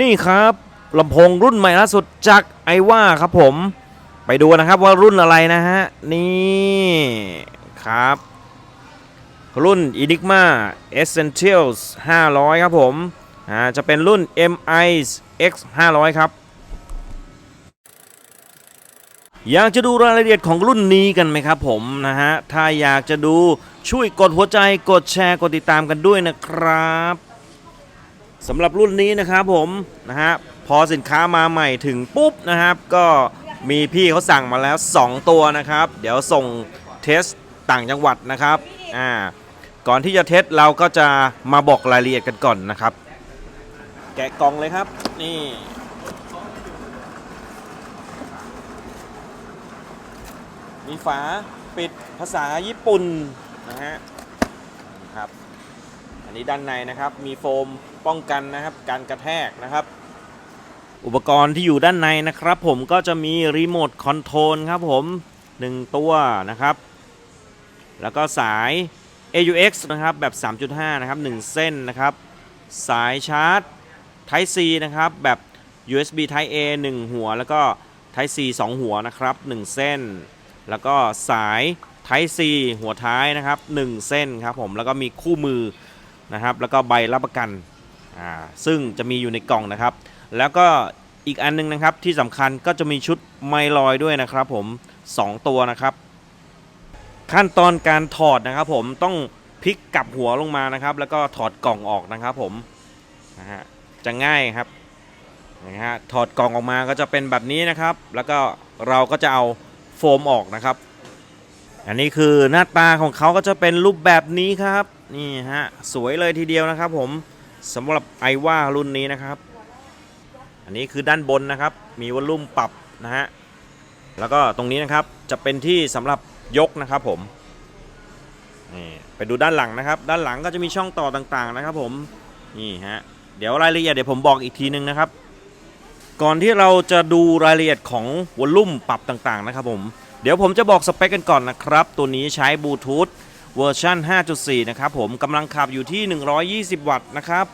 นี่ครับลำโพงรุ่นใหม่ล่าสุดจากไอว่าครับผม ไปดูนะครับว่ารุ่นอะไรนะฮะ นี่ครับ รุ่น Enigma Essentials 500 ครับผมอ่าจะเป็นรุ่น MI X 500 ครับ อยากจะดูรายละเอียดของรุ่นนี้กันไหมครับผมนะฮะ ถ้าอยากจะดูช่วยกดหัวใจกดแชร์กดติดตามกันด้วยนะครับ สำหรับรุ่นนี้นะครับผมนะฮะพอสินค้ามาใหม่ถึงปุ๊บนะครับ ก็มีพี่เขาสั่งมาแล้ว 2 ตัวนะครับ เดี๋ยวส่งเทสต่างจังหวัดนะครับอ่าก่อนที่จะเทสเราก็จะมาบอกรายละเอียดกันก่อนนะครับ แกะกล่องเลยครับนี่มีฝาปิดภาษาญี่ปุ่นนะฮะ นี้ด้านในนะครับ มีโฟมป้องกันนะครับ การกระแทกนะครับ อุปกรณ์ที่อยู่ด้านในนะครับ ผมก็จะมีรีโมทคอนโทรลครับผม1ตัวนะครับ แล้วก็สาย AUX นะครับ แบบ 3.5 นะครับ 1 เส้นนะครับ สายชาร์จ Type C นะครับ แบบ USB Type A 1 หัว แล้วก็ Type C 2 หัวนะครับ 1 เส้น แล้วก็สาย Type C หัวท้ายนะครับ 1 เส้นครับผม แล้วก็มีคู่มือ นะครับ แล้วก็ใบรับประกันอ่าซึ่งจะมีอยู่ในกล่องนะครับ แล้วก็อีกอันนึงนะครับที่สำคัญก็จะมีชุดไมลอยด้วยนะครับ ผม 2 ตัวนะครับ ขั้นตอนการถอดนะครับ ผมต้องพลิกกลับหัวลงมานะครับ แล้วก็ถอดกล่องออกนะครับผมนะฮะจะง่ายครับนะฮะถอดกล่องออกมาก็จะเป็นแบบนี้นะครับ แล้วก็เราก็จะเอาโฟมออกนะครับ อันนี้คือหน้าตาของเขาก็จะเป็นรูปแบบนี้ครับนี่ฮะสวยเลยทีเดียวนะครับ ผมสำหรับไอว่ารุ่นนี้นะครับ อันนี้คือด้านบนนะครับ มีวอลลุ่มปรับนะฮะแล้วก็ตรงนี้นะครับจะเป็นที่สำหรับยกนะครับผมนี่ไปดูด้านหลังนะครับ ด้านหลังก็จะมีช่องต่อต่างๆนะครับ ผมนี่ฮะเดี๋ยวรายละเอียดเดี๋ยวผมบอกอีกทีนึงนะครับ ก่อนที่เราจะดูรายละเอียดของวอลลุ่มปรับต่างๆนะครับ ผม เดี๋ยวผมจะบอกสเปคกันก่อนนะครับ ตัวนี้ใช้บลูทูธเวอร์ชัน5.4 นะครับผมกำลังขับอยู่ที่ 120 วัตต์นะครับ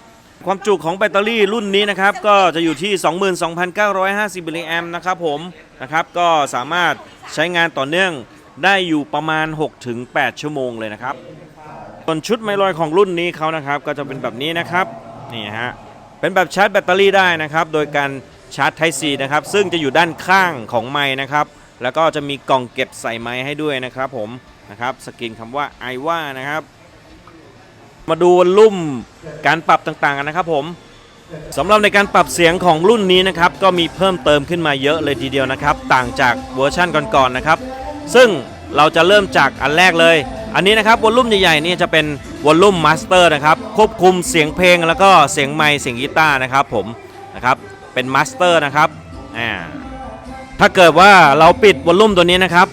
ความจุของแบตเตอรี่รุ่นนี้นะครับ ก็จะอยู่ที่ 22,950มิลลิแอมป์นะครับผมนะครับ ก็สามารถใช้งานต่อเนื่องได้อยู่ประมาณ 6-8 ชั่วโมงเลยนะครับส่วนชุดไมลอยของรุ่นนี้เขานะครับ ก็จะเป็นแบบนี้นะครับนี่ฮะเป็นแบบชาร์จแบตเตอรี่ได้นะครับ โดยการชาร์จ Type C นะครับ ซึ่งจะอยู่ด้านข้างของไม้นะครับ แล้วก็จะมีกล่องเก็บใส่ไม้ให้ด้วยนะครับผมนะครับสกรีนคำว่าไอว่านะครับ มาดูวอลลุ่มการปรับต่างๆกันนะครับผมสำหรับในการปรับเสียงของรุ่นนี้นะครับก็มีเพิ่มเติมขึ้นมาเยอะเลยทีเดียวนะครับ ต่างจากเวอร์ชั่นก่อนๆนะครับ ซึ่งเราจะเริ่มจากอันแรกเลย อันนี้นะครับวอลลุ่มใหญ่ๆนี่จะเป็นวอลลุ่มมาสเตอร์นะครับควบคุมเสียงเพลงแล้วก็เสียงไมค์เสียงกีตาร์นะครับผมนะครับเป็นมาสเตอร์นะครับอ่า ถ้าเกิดว่าเราปิดวอลลุ่มตัวนี้นะครับ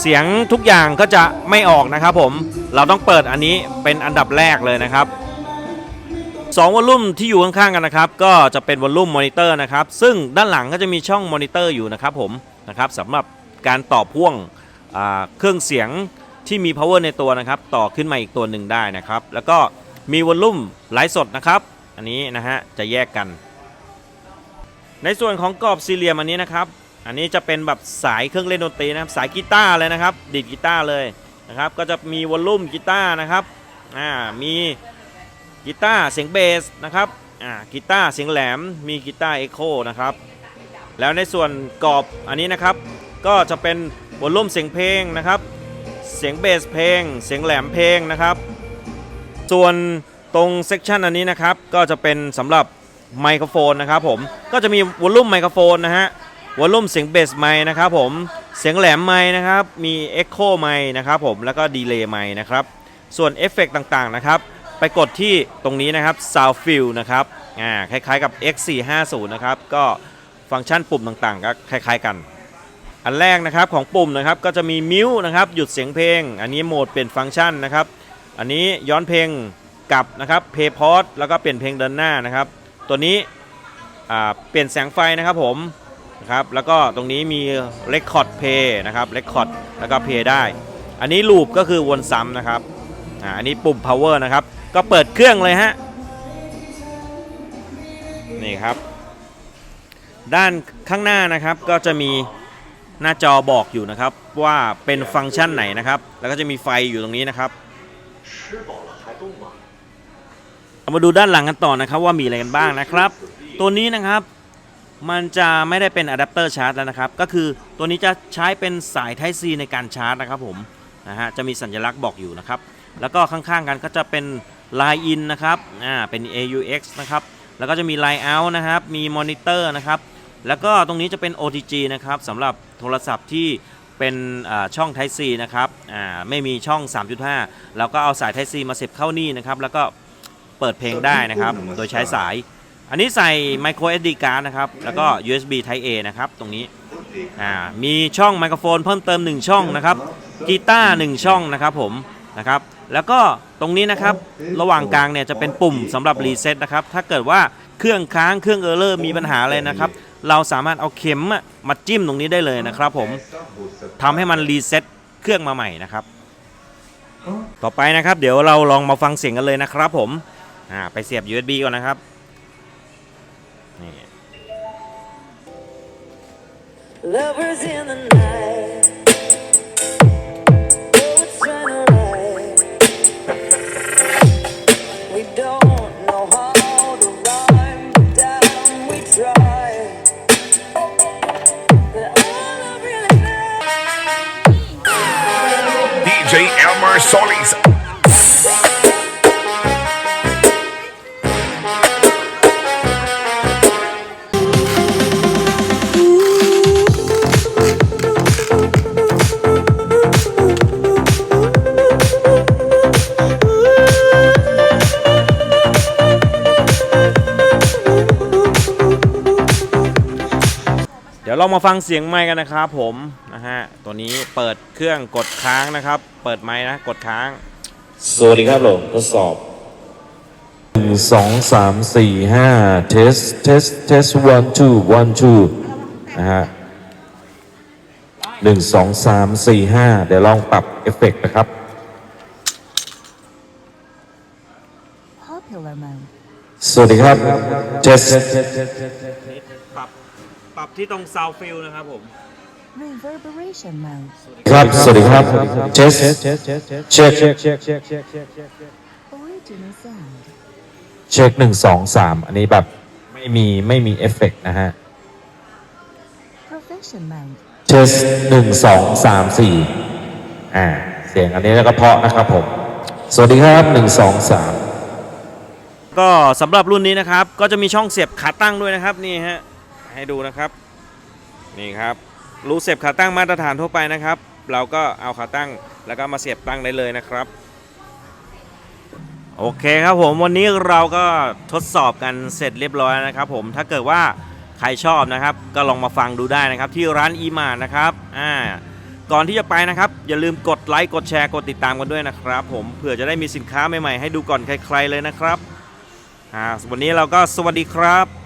เสียงทุกอย่างก็จะไม่ออกนะครับผมเราต้องเปิดอันนี้เป็นอันดับแรกเลยนะครับสองวอลลุ่มที่อยู่ข้างๆกันนะครับ ก็จะเป็นวอลลุ่มมอนิเตอร์นะครับ ซึ่งด้านหลังก็จะมีช่องมอนิเตอร์อยู่นะครับผมนะครับสำหรับการต่อพ่วงเครื่องเสียงที่มี power ในตัวนะครับ ต่อขึ้นมาอีกตัวหนึ่งได้นะครับ แล้วก็มีวอลลุ่มไลฟ์สดนะครับ อันนี้นะฮะจะแยกกัน ในส่วนของกรอบสี่เหลี่ยมอันนี้นะครับ อันนี้จะเป็นแบบสายเครื่องเล่นดนตรีนะครับสายกีตาร์เลยนะครับ ดีดกีตาร์เลยนะครับก็จะมีวอลลุ่มกีตาร์นะครับอ่ามีกีตาร์เสียงเบสนะครับอ่ากีตาร์เสียงแหลมมีกีตาร์เอ็กโคนะครับแล้วในส่วนกรอบอันนี้นะครับก็จะเป็นวอลลุ่มเสียงเพลงนะครับเสียงเบสเพลง เสียงแหลมเพลงนะครับ ส่วนตรงเซกชันอันนี้นะครับก็จะเป็นสำหรับไมโครโฟนนะครับผมก็จะมีวอลลุ่มไมโครโฟนนะฮะ วอลลุ่มเสียงเบสไมค์นะครับผมเสียงแหลมไมค์นะครับมีเอ็กโคไมค์นะครับผมแล้วก็ดีเลย์ไมค์นะครับส่วนเอฟเฟกต่างๆนะครับไปกดที่ตรงนี้นะครับ Sound Fill นะครับอ่าคล้ายๆกับ X450 นะครับก็ฟังก์ชันปุ่มต่างๆก็คล้ายๆกัน อันแรกนะครับของปุ่มนะครับก็จะมีมิวนะครับหยุดเสียงเพลง อันนี้โหมดเปลี่ยนฟังก์ชันนะครับ อันนี้ย้อนเพลงกลับนะครับเพย์พอ e แล้วก็เปลี่ยนเพลงเดินหน้านะครับ ตัวนี้อ่าเปลี่ยนแสงไฟนะครับผม นะครับแล้วก็ตรงนี้มี Record Play นะครับ Record แล้วก็ Play ได้ อันนี้ลูปก็คือวนซ้ำนะครับอ่าอันนี้ปุ่ม Power นะครับ ก็เปิดเครื่องเลยฮะนี่ครับ ด้านข้างหน้านะครับก็จะมีหน้าจอบอกอยู่นะครับ ว่าเป็นฟังก์ชันไหนนะครับ แล้วก็จะมีไฟอยู่ตรงนี้นะครับเรามาดูด้านหลังกันต่อนะครับว่ามีอะไรกันบ้างนะครับ ตัวนี้นะครับ มันจะไม่ได้เป็นอะแดปเตอร์ชาร์จแล้วนะครับ ก็คือตัวนี้จะใช้เป็นสาย Type C ในการชาร์จนะครับผมนะฮะจะมีสัญลักษณ์บอกอยู่นะครับ แล้วก็ข้างๆกันก็จะเป็น Line In นะครับอ่าเป็น AUX นะครับแล้วก็จะมี Line Out นะครับมีมอนิเตอร์นะครับแล้วก็ตรงนี้จะเป็น OTG นะครับสำหรับโทรศัพท์ที่เป็นอ่าช่อง Type C นะครับอ่าไม่มีช่อง 3.5 แล้วก็เอาสาย Type C มาเสียบเข้านี่นะครับ แล้วก็เปิดเพลงได้นะครับ โดยใช้สาย อันนี้ใส่ micro SD card นะครับ แล้วก็ USB Type A นะครับ ตรงนี้ อ่า มีช่องไมโครโฟนเพิ่มเติม 1 ช่องนะครับ กีตาร์1ช่องนะครับผม นะครับ แล้วก็ตรงนี้นะครับ ระหว่างกลางเนี่ยจะเป็นปุ่มสำหรับรีเซ็ตนะครับ ถ้าเกิดว่าเครื่องค้าง เครื่องเออร์เลอร์มีปัญหาอะไรนะครับ เราสามารถเอาเข็มมาจิ้มตรงนี้ได้เลยนะครับผมทำให้มันรีเซ็ตเครื่องมาใหม่นะครับ ต่อไปนะครับ เดี๋ยวเราลองมาฟังเสียงกันเลยนะครับผม อ่า ไปเสียบ USB ก่อนนะครับ นี่ Lovers in the night. ยวเรามาฟังเสียงไมค์กันนะครับผมนะฮะตัวนี้เปิดเครื่องกดค้างนะครับ เปิดไมค์นะกดค้าง สวัสดีครับผมทดสอบหนึ่งสองสามสี่ห้าเทสเทสเทส one two one two นะฮะหนึ่งสองสามสี่ห้าเดี๋ยวลองปรับเอฟเฟกต์นะครับ Popular mode. สวัสดีครับเทสปรับ ปรับที่ตรง sound fill นะครับผม Reverberation mode. ครับ สวัสดีครับเทสเช็ค Original sound. เช็คหนึ่งสองสามอันนี้แบบไม่มีไม่มีเอฟเฟกต์นะฮะ Profession mode. เทสหนึ่งสองสามสี่อ่า เสียงอันนี้แล้วก็เพราะนะครับผม สวัสดีครับหนึ่งสองสามก็สำหรับรุ่นนี้นะครับ ก็จะมีช่องเสียบขาตั้งด้วยนะครับนี่ฮะ ให้ดูนะครับนี่ครับรูเสียบขาตั้งมาตรฐานทั่วไปนะครับ เราก็เอาขาตั้งแล้วก็มาเสียบตั้งได้เลยนะครับ โอเคครับผมวันนี้เราก็ทดสอบกันเสร็จเรียบร้อยนะครับ ผมถ้าเกิดว่าใครชอบนะครับ ก็ลองมาฟังดูได้นะครับที่ร้านอีมานะครับอ่าก่อนที่จะไปนะครับ อย่าลืมกดไลค์กดแชร์กดติดตามกันด้วยนะครับ ผมเผื่อจะได้มีสินค้าใหม่ๆให้ดูก่อนใครๆเลยนะครับอ่าวันนี้เราก็สวัสดีครับ